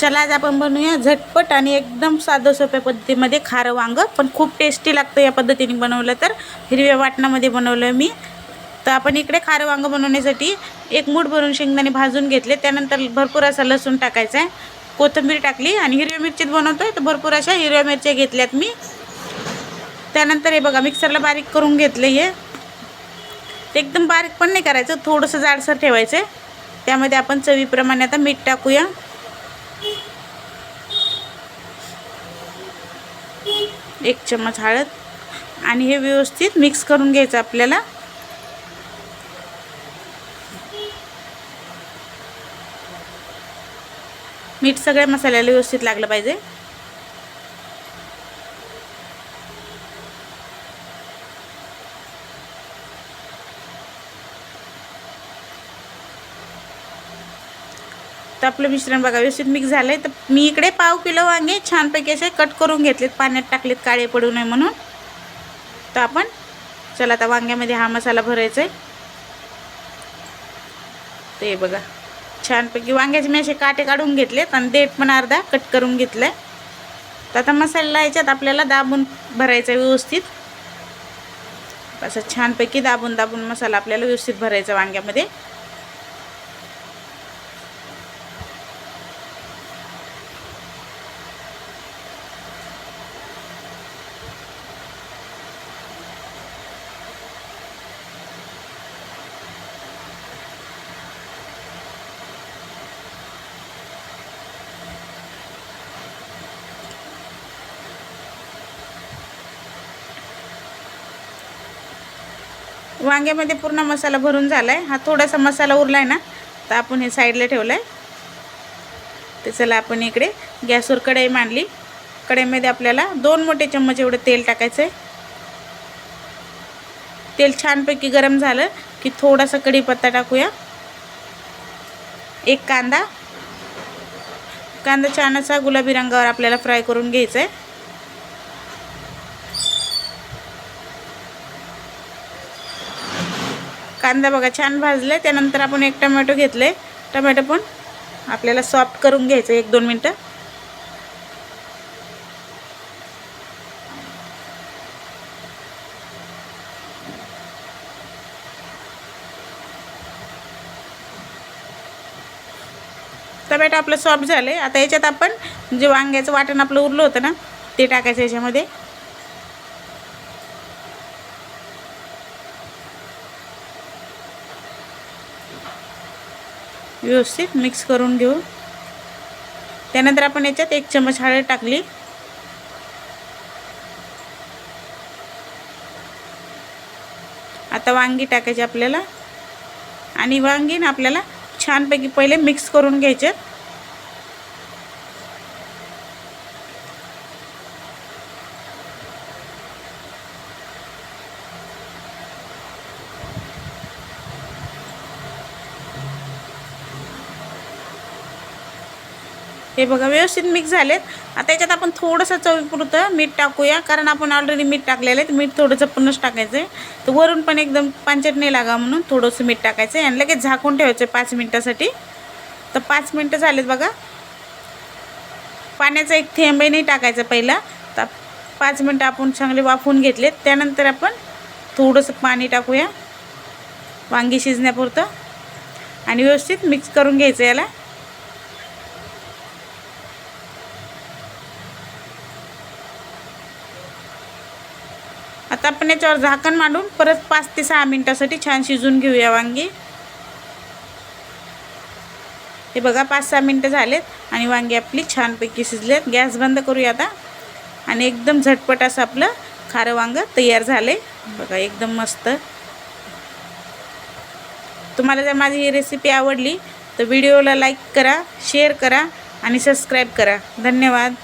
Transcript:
चला आज आपण बनवूया झटपट आणि एकदम साधं सोप्या पद्धतीमध्ये खारं वांगं पण खूप टेस्टी लागतं या पद्धतीने बनवलं तर. हिरव्या वाटणामध्ये बनवलं मी. तर आपण इकडे खारं वांगं बनवण्यासाठी एक मूठ भरून शेंगदाणे भाजून घेतले. त्यानंतर भरपूर असा लसूण टाकायचा आहे. कोथिंबीर टाकली आणि हिरव्या मिरचीत आहे तर भरपूर अशा हिरव्या मिरच्या घेतल्यात मी. त्यानंतर हे बघा मिक्सरला बारीक करून घेतलं हे. एकदम बारीक पण नाही करायचं थोडंसं जाडसर ठेवायचं आहे त्यामध्ये आपण चवीप्रमाणे आता मीठ टाकूया. एक चम्मच हळद आणि हे व्यवस्थित मिक्स करून घ्यायचं आपल्याला. मीठ सगळ्या मसाल्याला व्यवस्थित लागलं पाहिजे. आपलं मिश्रण बघा व्यवस्थित मिक्स झालं आहे तर मी इकडे पाव किलो वांगे छानपैकी असे कट करून घेतलेत. पाण्यात टाकलेत काळे पडू नये म्हणून. तर आपण चला आता वांग्यामध्ये हा मसाला भरायचा आहे ते बघा छानपैकी वांग्याचे मी असे काटे काढून घेतलेत आणि देठ पण अर्धा कट करून घेतलं आहे तर आता मसाला याच्यात आपल्याला दाबून भरायचा आहे व्यवस्थित. असं छानपैकी दाबून दाबून मसाला आपल्याला व्यवस्थित भरायचा वांग्यामध्ये. वांग्यामध्ये पूर्ण मसाला भरून झाला आहे हा थोडासा मसाला उरला आहे ना तर आपण हे साईडला ठेवलं आहे तर चला आपण इकडे गॅसवर कढई मांडली. कढईमध्ये आपल्याला दोन मोठे चम्मच एवढं तेल टाकायचं आहे तेल छानपैकी गरम झालं की थोडासा कढीपत्ता टाकूया. एक कांदा. कांदा छान असा गुलाबी रंगावर आपल्याला फ्राय करून घ्यायचा आहे कांदा बघा छान भाजले त्यानंतर आपण एक टमॅटो घेतले टमॅटो पण आपल्याला सॉफ्ट करून घ्यायचं एक दोन मिनटं. टमॅटो आपलं सॉफ्ट झाले आता याच्यात आपण जे वांग्याचं वाटण आपलं उरलं होतं ना ते टाकायचं याच्यामध्ये. व्यवस्थित मिक्स करून घेऊ. त्यानंतर आपण याच्यात एक चमच हळद टाकली. आता वांगी टाकायची आपल्याला. आणि वांगी ना आपल्याला छानपैकी पहिले मिक्स करून घ्यायचे. हे बघा व्यवस्थित मिक्स झालेत. आता याच्यात आपण थोडंसं चवीपुरतं मीठ टाकूया कारण आपण ऑलरेडी मीठ टाकलेलं आहे. मीठ थोडंसं पुन्हाच टाकायचं आहे तर वरून पण एकदम पांचट नाही लागा म्हणून थोडंसं मीठ टाकायचं आहे आणि लगेच झाकून ठेवायचं आहे पाच मिनटासाठी. तर पाच मिनटं झालेत बघा. पाण्याचा एक थेंबही नाही टाकायचा पहिला. तर पाच मिनटं आपण चांगले वाफवून घेतलेत. त्यानंतर आपण थोडंसं पाणी टाकूया. वांगी शिजण्यापुरतं. आणि व्यवस्थित मिक्स करून घ्यायचं याला. आता आपण याच्यावर झाकण मांडून परत पाच ते सहा मिनटासाठी छान शिजून घेऊया वांगी. हे बघा पाच सहा मिनटं झालेत आणि वांगी आपली छानपैकी शिजलेत. गॅस बंद करूया आता. आणि एकदम झटपट असं आपलं खारं वांगं तयार झाले बघा एकदम मस्त. तुम्हाला जर माझी ही रेसिपी आवडली तर व्हिडिओला लाईक करा शेअर करा आणि सबस्क्राईब करा. धन्यवाद.